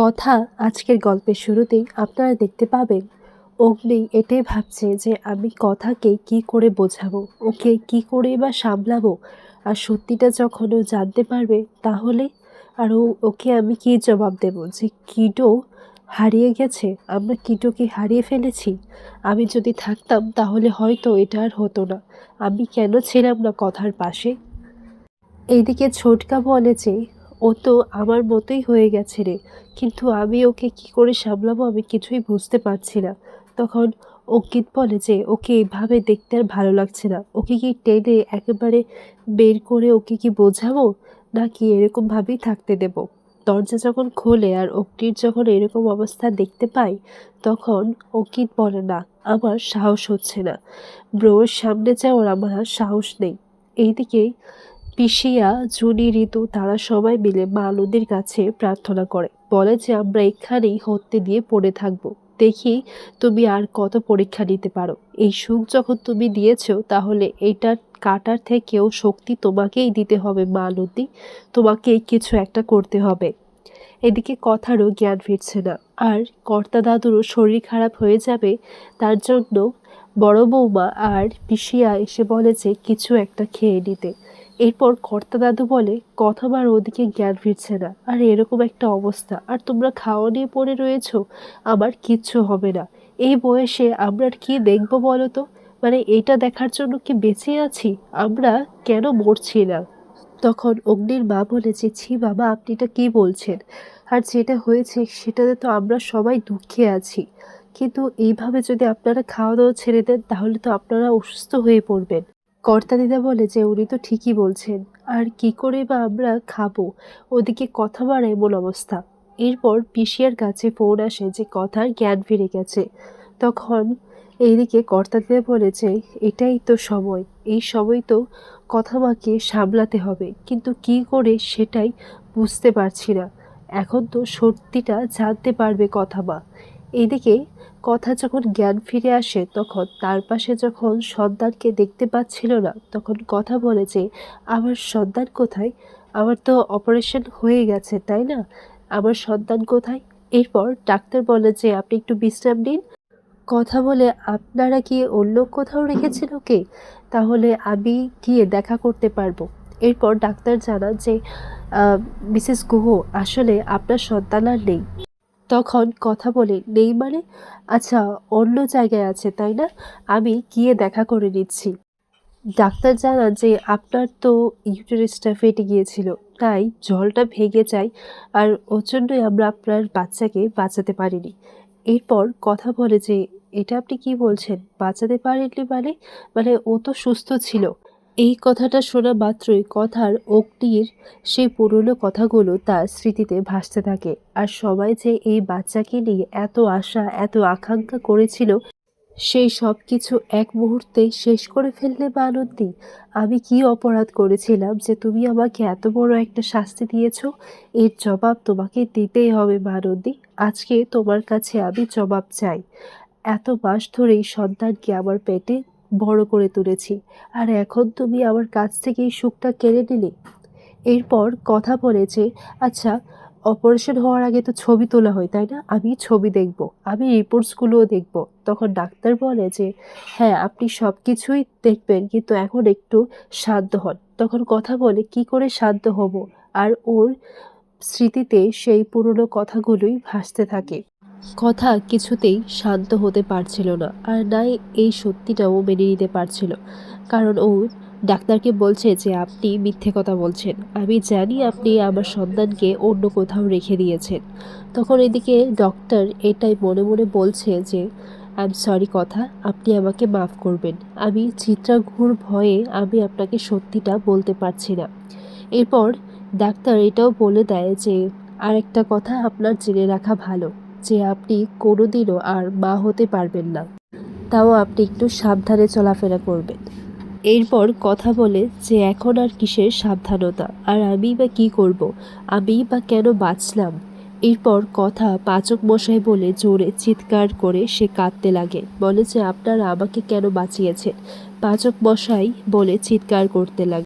কথা আজকের গল্পের শুরুতেই আপনারা দেখতে পাবেন, অগ্নি এটাই ভাবছে যে আমি কথাকে কি করে বোঝাবো, ওকে কি করে বা সামলাবো, আর সত্যিটা যখন ও জানতে পারবে তাহলে, আর ওকে আমি কি জবাব দেব যে কিটো হারিয়ে গেছে, আমরা কিটোকে হারিয়ে ফেলেছি, আমি যদি থাকতাম তাহলে হয়তো এটা আর হতো না, আমি কেন ছিলাম না কথার পাশে? এইদিকে ছোটকা বলে যে ও তো আমার মতোই হয়ে গেছে রে। কিন্তু আমি ওকে কি করে সামলাবো আমি কিছুই বুঝতে পারছি না। তখন অঙ্কিত বলে যে, ওকে এভাবে দেখতে আর ভালো লাগছে না। ওকে কি টেনে একেবারে বের করে ওকে কি বোঝাবো? নাকি এরকমভাবেই থাকতে দেব? দরজা যখন খোলে আর অগ্নির যখন এরকম অবস্থা দেখতে পাই, তখন অঙ্কিত বলে, না, আমার সাহস হচ্ছে না। ব্রোর সামনে যাওয়ার আমার আর সাহস নেই। এইদিকেই পিসিয়া, জুনি ঋতু তারা সবাই মিলে মা নদীর কাছে প্রার্থনা করে। বলে যে, আমরা এখানেই হত্যে দিয়ে পড়ে থাকব। দেখি তুমি আর কত পরীক্ষা নিতে পারো। এই সুখ যখন তুমি দিয়েছ, তাহলে এইটার কাটার থেকেও শক্তি তোমাকেই দিতে হবে, মা নদী তোমাকেই কিছু একটা করতে হবে এদিকে কথারও জ্ঞান ফিরছে না। আর কর্তা দাদুরও শরীর খারাপ হয়ে যাবে, তার জন্য বড় বৌমা আর পিসিয়া এসে বলে যে, কিছু একটা খেয়ে নিতে। এরপর কর্তা দাদু বলে কথাবার ওদিকে জ্ঞান ফিরছে না। আর, এরকম একটা অবস্থা। আর তোমরা খাওয়া নিয়ে পড়ে রয়েছো, আমার কিচ্ছু হবে না। এই বয়সে আমরা আর কি দেখব বলো তো? মানে এটা দেখার জন্য কি বেঁচে আছি? আমরা কেন মরছি না? তখন অগ্নির মা বলে যে, ছি বাবা, আপনি এটা কী বলছেন? আর যেটা হয়েছে, সেটাতে তো আমরা সবাই দুঃখে আছি। কিন্তু এইভাবে যদি আপনারা খাওয়া দাওয়া ছেড়ে দেন, তাহলে তো আপনারা অসুস্থ হয়ে পড়বেন। কর্তা দিদা বলে যে উনি তো ঠিকই বলছেন, আর কি করে বা আমরা খাব? ওদিকে কথা বাড়া এমন অবস্থা। এরপর পিসিয়ার কাছে ফোন আসে যে কথার জ্ঞান ফিরে গেছে। তখন এইদিকে কর্তা দিদা বলে যে, এটাই তো সময়। এই সময় তো কথা মাকে সামলাতে হবে। কিন্তু কি করে সেটাই বুঝতে পারছি না। এখন তো সত্যিটা জানতে পারবে কথা মা। এইদিকে কথা যখন জ্ঞান ফিরে আসে, তখন তার পাশে যখন সন্তানকে দেখতে পাচ্ছিল না, তখন কথা বলে যে, আমার সন্তান কোথায়? আমার তো অপারেশন হয়ে গেছে, তাই না? আমার সন্তান কোথায়? এরপর ডাক্তার বলে যে, আপনি একটু বিশ্রাম নিন। কথা বলে আপনারা কি অন্য কোথাও রেখেছেন ওকে? তাহলে আমি গিয়ে দেখা করতে পারব। এরপর ডাক্তার জানান যে মিসেস গুহ, আসলে আপনার সন্তান আর নেই। তখন কথা বলে, নেই মানে? আচ্ছা অন্য জায়গায় আছে, তাই না? আমি গিয়ে দেখা করে নিচ্ছি। ডাক্তার জানান যে, আপনার তো ইউটেরাসটা ফেটে গিয়েছিল, তাই জলটা ভেঙে যায় আর ওর জন্যই আমরা আপনার বাচ্চাকে বাঁচাতে পারিনি। এরপর কথা বলে যে, এটা আপনি কি বলছেন? বাঁচাতে পারেননি মানে? মানে ও তো সুস্থ ছিল। এই কথাটা শোনা মাত্রই কথার অগ্নির সেই পুরনো কথাগুলো তার স্মৃতিতে ভাসতে থাকে। আর সবাই যে এই বাচ্চাকে নিয়ে এত আশা, এত আকাঙ্ক্ষা করেছিল, সেই সব কিছু এক মুহূর্তে শেষ করে ফেললে মানন্দী আমি কি অপরাধ করেছিলাম যে তুমি আমাকে এত বড় একটা শাস্তি দিয়েছ? এর জবাব তোমাকে দিতেই হবে মানন্দী আজকে তোমার কাছে আমি জবাব চাই। এত মাস ধরেই সন্তানকে আমার পেটে বড় করে তুলেছি। আর এখন তুমি আমার কাছ থেকে এই সুখটা কেড়ে নিলে। এরপর কথা বলে যে আচ্ছা অপারেশন হওয়ার আগে তো ছবি তোলা হয়, তাই না? আমি ছবি দেখব, আমি রিপোর্টসগুলোও দেখব। তখন ডাক্তার বলে যে হ্যাঁ আপনি সব কিছুই দেখবেন, কিন্তু এখন একটু শান্ত হন। তখন কথা বলে, কি করে শান্ত হব? আর ওর স্মৃতিতে সেই পুরনো কথাগুলোই ভাসতে থাকে। কথা কিছুতেই শান্ত হতে পারছিল না, আর নাই এই সত্যিটা ও মেনে নিতে পারছিল। কারণ ও ডাক্তারকে বলছে যে আপনি মিথ্যে কথা বলছেন। আমি জানি আপনি আমার সন্তানকে অন্য কোথাও রেখে দিয়েছেন। তখন এদিকে ডক্টর এটাই মনে মনে বলছে যে আই এম সরি কথা, আপনি আমাকে মাফ করবেন। আমি চিত্রাঘুর ভয়ে আমি আপনাকে সত্যিটা বলতে পারছি না। এরপর ডাক্তার এটাও বলে দেয় যে, আরেকটা কথা আপনার জেনে রাখা ভালো। যে আপনি কোনোদিনও আর মা হতে পারবেন না। তাও আপনি একটু সাবধানে চলাফেরা করবেন। এরপর কথা বলে যে এখন আর কিসের সাবধানতা, আর আমি বা কি করব, আমি বা কেন বাঁচলাম? এরপর কথা পাচক মশাই বলে জোরে চিৎকার করে সে কাঁদতে লাগে। বলে যে, আপনারা আমাকে কেন বাঁচিয়েছেন? পাচক মশাই বলে চিৎকার করতে লাগে।